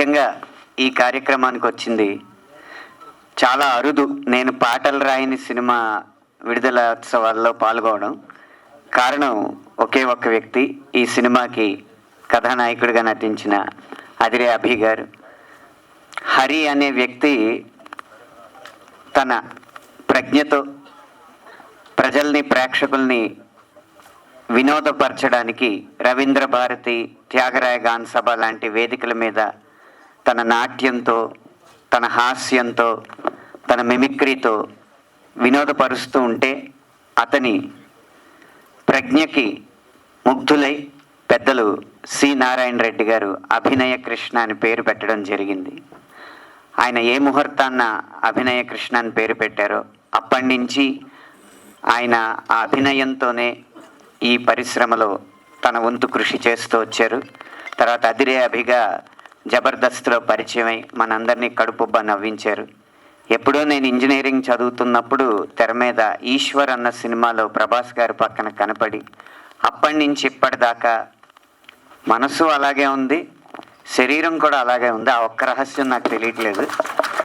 ముఖ్యంగా ఈ కార్యక్రమానికి వచ్చింది. చాలా అరుదు. నేను పాటలు రాయని సినిమా విడుదల ఉత్సవాల్లో పాల్గొనడం. కారణం ఒకే ఒక్క వ్యక్తి ఈ సినిమాకి కథానాయకుడిగా నటించిన అదిరే అభి గారు. హరి అనే వ్యక్తి తన ప్రజ్ఞతో ప్రజల్ని ప్రేక్షకుల్ని వినోదపరచడానికి రవీంద్ర భారతి త్యాగరాయ గాన్ సభ లాంటి వేదికల మీద తన నాట్యంతో తన హాస్యంతో తన మిమిక్రీతో వినోదపరుస్తూ ఉంటే అతని ప్రజ్ఞకి ముగ్ధులై పెద్దలు సి. నారాయణ రెడ్డి గారు అభినయ కృష్ణ అని పేరు పెట్టడం జరిగింది. ఆయన ఏ ముహూర్తాన్న అభినయ కృష్ణ అని పేరు పెట్టారో అప్పటి నుంచి ఆయన ఆ అభినయంతోనే ఈ పరిశ్రమలో తన వంతు కృషి చేస్తూ వచ్చారు. తర్వాత అదిరే అభిగా జబర్దస్త్లో పరిచయమై మనందరినీ కడుపుబ్బ నవ్వించారు. ఎప్పుడో నేను ఇంజనీరింగ్ చదువుతున్నప్పుడు తెర మీద ఈశ్వర్ అన్న సినిమాలో ప్రభాస్ గారి పక్కన కనపడి అప్పటి నుంచి ఇప్పటిదాకా మనసు అలాగే ఉంది శరీరం కూడా అలాగే ఉంది. ఆ ఒక్క రహస్యం నాకు తెలియట్లేదు.